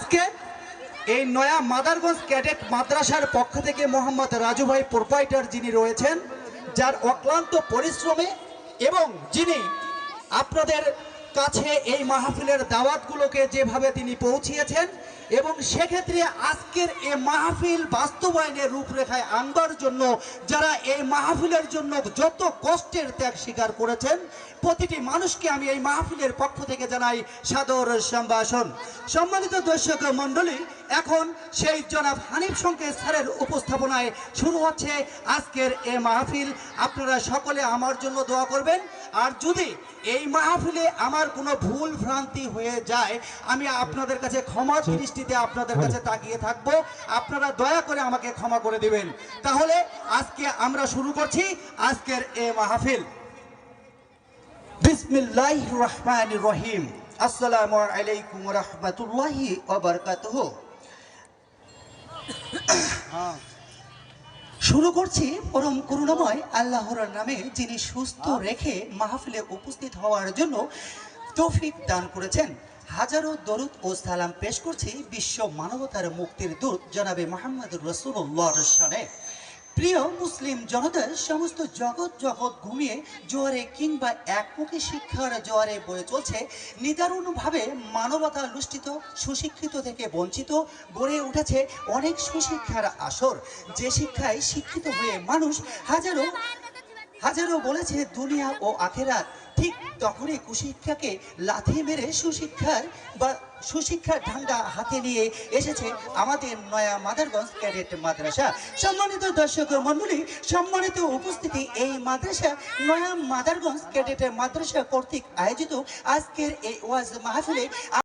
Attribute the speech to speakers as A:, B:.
A: আজকে এই নয়া মাদারগঞ্জ ক্যাডেট মাদ্রাসার পক্ষ থেকে মোহাম্মদ রাজু ভাই প্রোপাইটার যিনি রয়েছেন, যার অক্লান্ত পরিশ্রমে এবং যিনি আপনাদের কাছে এই মাহফিলের দাওয়াতগুলোকে যেভাবে তিনি পৌঁছিয়েছেন এবং সেক্ষেত্রে আজকের এই মাহফিল বাস্তবায়নের রূপরেখায় আনবার জন্য যারা এই মাহফিলের জন্য যত কষ্টের ত্যাগ স্বীকার করেছেন, প্রতিটি মানুষকে আমি এই মাহফিলের পক্ষ থেকে জানাই সাদর সম্ভাষণ। সম্মানিত দর্শক মণ্ডলী এখন সেই জনাব হানিফ সংকেত স্যারের উপস্থাপনায় শুরু হচ্ছে আজকের এ মাহফিল। আপনারা সকলে আমার জন্য দোয়া করবেন। আর যদি এই মাহফিলে আমার কোনো ভুল ভ্রান্তি হয়ে যায় আমি আপনাদের কাছে ক্ষমা দৃষ্টিতে আপনাদের কাছে তাকিয়ে থাকব। আপনারা দয়া করে আমাকে ক্ষমা করে দিবেন। তাহলে আজকে আমরা শুরু করছি আজকের এ মাহফিল। বিসমিল্লাহ রহমান রহিম। আসসালামু আলাইকুম রহমতুল্লাহি ওবরকাতুহ শুরু করছি পরম করুণাময় আল্লাহর নামে যিনি সুস্থ রেখে মাহফিলে উপস্থিত হওয়ার জন্য তৌফিক দান করেছেন। হাজারো দরুদ ও সালাম পেশ করছি বিশ্ব মানবতার মুক্তির দূত জনাবে মোহাম্মদ রসুল্লাহর শানে প্রিয় মুসলিম জনতা, সমস্ত জগৎ জগৎ ঘুমিয়ে জোয়ারে কিংবা একমুখী শিক্ষার জোয়ারে বয়ে চলছে, নিদারুণভাবে মানবতা লুষ্ঠিত সুশিক্ষিত থেকে বঞ্চিত, গড়ে উঠেছে অনেক সুশিক্ষার আসর। যে শিক্ষায় শিক্ষিত হয়ে মানুষ হাজারো হাজারো বলেছে দুনিয়া ও আখেরাত। ঠিক তখনই কুশিক্ষাকে লাথি মেরে সুশিক্ষার বা সুশিক্ষার ঠান্ডা হাতে নিয়ে এসেছে আমাদের নয়া মাদারগঞ্জ ক্যাডেট মাদ্রাসা। সম্মানিত দর্শক মণ্ডলী, সম্মানিত উপস্থিতি, এই মাদ্রাসা নয়া মাদারগঞ্জ ক্যাডেট মাদ্রাসা কর্তৃক আয়োজিত আজকের এই ওয়াজ মাহফিলে